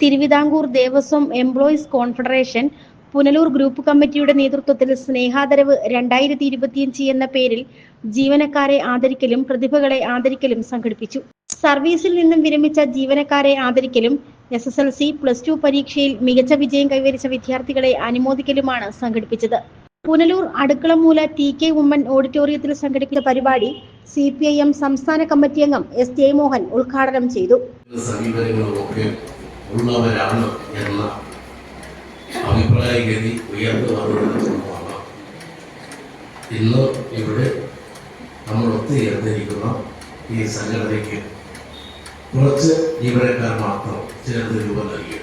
Thiruvithamkoor Devaswom employees confederation Punalur group കമ്മിറ്റിയുടെ നേതൃത്വത്തിൽ സ്നേഹാദരവ് രണ്ടായിരത്തി ഇരുപത്തിയഞ്ച് എന്ന പേരിൽ ജീവനക്കാരെ ആദരിക്കലും പ്രതിഭകളെ ആദരിക്കലും സംഘടിപ്പിച്ചു. സർവീസിൽ നിന്നും വിരമിച്ച ജീവനക്കാരെ ആദരിക്കലും S S L C plus two പരീക്ഷയിൽ മികച്ച വിജയം കൈവരിച്ച വിദ്യാർത്ഥികളെ അനുമോദിക്കലുമാണ് സംഘടിപ്പിച്ചത്. പുനലൂർ അടുക്കളമൂല ടി കെ ഉമ്മൻ ഓഡിറ്റോറിയത്തിൽ സംഘടിപ്പിച്ച പരിപാടി സി പി ഐ എം സംസ്ഥാന കമ്മിറ്റി അംഗം എസ് ജയമോഹൻ ഉദ്ഘാടനം ചെയ്തു. ഉള്ളവരാണ് എന്ന അഭിപ്രായഗതി ഉയർന്നു വന്നിട്ടുള്ളതാണ് ഇന്ന് ഇവിടെ നമ്മൾ ഒത്തുചേർന്നിരിക്കുന്ന ഈ സംഘടനയ്ക്ക് കുറച്ച് ജീവനക്കാർ മാത്രം ചേർന്ന് രൂപം നൽകി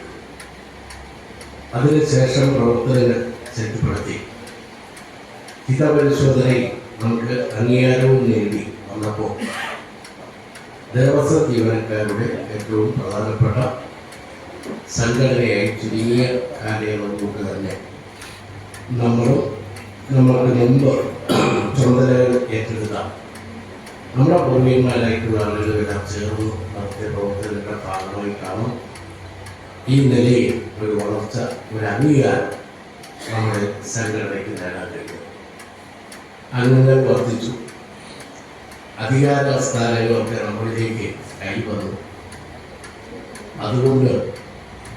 അതിനുശേഷം പ്രവർത്തകരെ ശക്തിപ്പെടുത്തി. ഹിതപരിശോധനയിൽ നമുക്ക് അംഗീകാരവും നേടി വന്നപ്പോൾ ദേവസ്വം ജീവനക്കാരുടെ ഏറ്റവും പ്രധാനപ്പെട്ട സംഘടനയായി ചുരുങ്ങിയ കാലയളവ് കൊണ്ട് തന്നെ നമ്മളും നമ്മൾക്ക് മുമ്പ് ചുമതലകൾ ഏറ്റെടുത്ത നമ്മുടെ പൂർവികന്മാരായിട്ടുള്ള ആളുകളെല്ലാം ചേർന്ന് നടത്തിയ പ്രവർത്തനങ്ങളുടെ കാണും ഈ നിലയിൽ ഒരു വളർച്ച ഒരു അംഗീകാരം നമ്മുടെ സംഘടനയ്ക്ക് നേടാൻ കഴിയും അംഗങ്ങൾ വർദ്ധിച്ചു. അധികാര സ്ഥാനങ്ങളൊക്കെ നമ്മളിലേക്ക് കൈവന്നു അതുകൊണ്ട്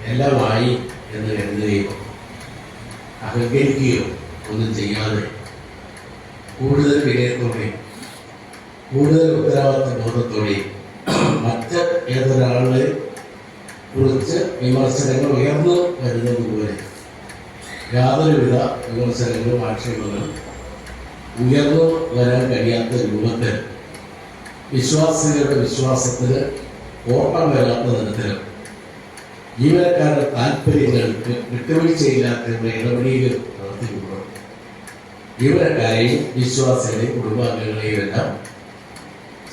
എല്ലാമായി എന്ന് കരുതുകയോ അഹങ്കരിക്കുകയോ ഒന്നും ചെയ്യാതെ കൂടുതൽ വിനയത്തോടെയും കൂടുതൽ ഉത്തരവാദിത്ത ബോധത്തോടെയും മറ്റ് ഏതൊരാളെ കുറിച്ച് വിമർശനങ്ങൾ ഉയർന്നു വരുന്നത് പോലെ യാതൊരുവിധ വിമർശനങ്ങളും ആക്ഷേപങ്ങളും ഉയർന്നു വരാൻ കഴിയാത്ത രൂപത്തിൽ വിശ്വാസികളുടെ വിശ്വാസത്തിന് ഓട്ടം വരാത്ത തരത്തിൽ ജീവനക്കാരുടെ താല്പര്യങ്ങൾക്ക് വിട്ടുവീഴ്ചയില്ലാത്ത ഇടപെടലുകൾ നടത്തിക്കൊണ്ട് ജീവനക്കാരെയും വിശ്വാസികളെയും കുടുംബാംഗങ്ങളെയും എല്ലാം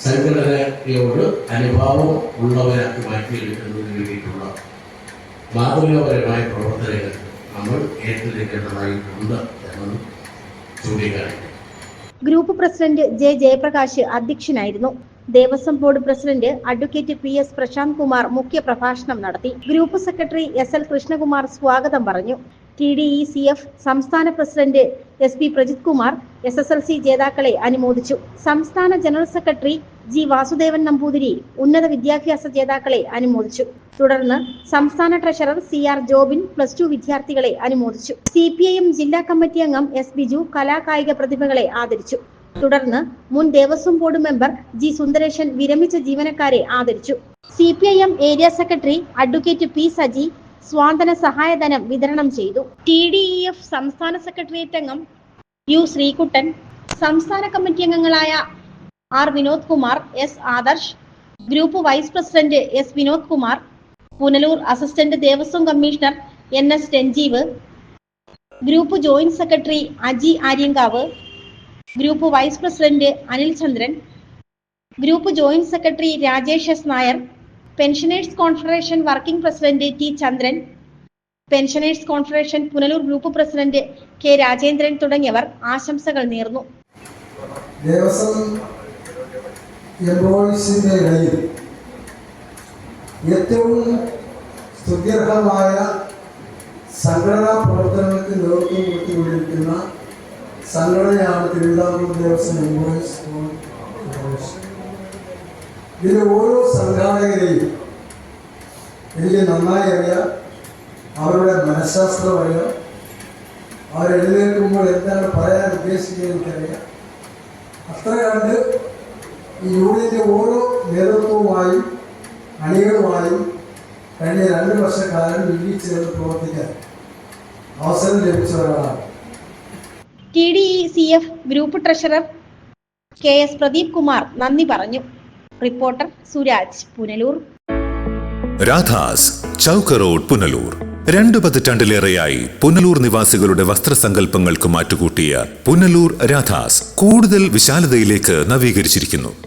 സംഘടനയോട് അനുഭാവം ഉള്ളവരാക്കി മാറ്റിയെടുക്കുന്നതിന് വേണ്ടിയിട്ടുള്ള മാതൃകാപരമായ പ്രവർത്തനങ്ങൾ നമ്മൾ ഏറ്റെടുക്കേണ്ടതായിട്ടുണ്ട് എന്നത് ചൂണ്ടിക്കാണിക്കുന്നു. ഗ്രൂപ്പ് പ്രസിഡന്റ് ജെ ജയപ്രകാശ് അധ്യക്ഷനായിരുന്നു. Devaswom board president advocate P S Prasanth Kumar മുഖ്യ പ്രഭാഷണം നടത്തി. Group secretary S L Krishnakumar സ്വാഗതം പറഞ്ഞു. T D E C F സംസ്ഥാന president S P Prajith Kumar S S L C ജേതാക്കളെ അനുമോദിച്ചു. സംസ്ഥാന general secretary G Vasudevan Namboothiri ഉന്നത വിദ്യാഭ്യാസ ജേതാക്കളെ അനുമോദിച്ചു. തുടർന്ന് സംസ്ഥാന treasurer C R Jobin plus two വിദ്യാർത്ഥികളെ അനുമോദിച്ചു. സി പി ഐ എം ജില്ലാ കമ്മിറ്റി അംഗം എസ് ബിജു കലാകായിക പ്രതിഭകളെ ആദരിച്ചു. തുടർന്ന് മുൻ Devaswom board member G Sundaresan വിരമിച്ച ജീവനക്കാരെ ആദരിച്ചു. C P I M area secretary advocate P Saji സ്വാന്തന സഹായധനം വിതരണം ചെയ്തു. ടി ഡി ഇ എഫ് സംസ്ഥാന സെക്രട്ടേറിയറ്റ് അംഗം യു ശ്രീകുട്ടൻ സംസ്ഥാന കമ്മിറ്റി അംഗങ്ങളായ R Vinod Kumar S Adarsh group vice president S Vinod Kumar Punalur assistant Devaswom commissioner N S Ranjeev group joint secretary Aji Aryankavu group vice president Anil Chandran group joint secretary Rajesh S Nair pensioners confederation working president T Chandran pensioners confederation Punalur group president K Rajendran തുടങ്ങിയവർ ആശംസകൾ നേർന്നു. ദേവസ്വം ഏറ്റവും സംഘടനാ പ്രവർത്തനങ്ങൾക്ക് നേതൃത്വം കൊടുത്തുകൊണ്ടിരിക്കുന്ന സംഘടനയാണ് തിരുവിതാംകൂർ ദേവസ്വം ഇതിലെ ഓരോ സംഘാടകരെയും എനിക്ക് നന്നായി അറിയാം അവരുടെ മനഃശാസ്ത്രം അറിയാം അവരെഴുന്നേൽക്കുമ്പോൾ എന്താണ് പറയാൻ ഉദ്ദേശിക്കുന്നത് എനിക്കറിയാം ഈ യൂണിയന്റെ ഓരോ നേതൃത്വവുമായും അണികളുമായും കഴിഞ്ഞ രണ്ട് വർഷക്കാലം വീട്ടിൽ ചേർന്ന് പ്രവർത്തിക്കാൻ അവസരം ലഭിച്ച ഒരാളാണ് T D E C F group treasurer K S Pradeep Kumar നന്ദി പറഞ്ഞു. റിപ്പോർട്ടർ സുരാജ് പുനലൂർ. രാധാസ് ചൗക്ക് റോഡ് പുനലൂർ. രണ്ടു പതിറ്റാണ്ടിലേറെയായി പുനലൂർ നിവാസികളുടെ വസ്ത്രസങ്കല്പങ്ങൾക്ക് മാറ്റുകൂട്ടിയ പുനലൂർ രാധാസ് കൂടുതൽ വിശാലതയിലേക്ക് നവീകരിച്ചിരിക്കുന്നു.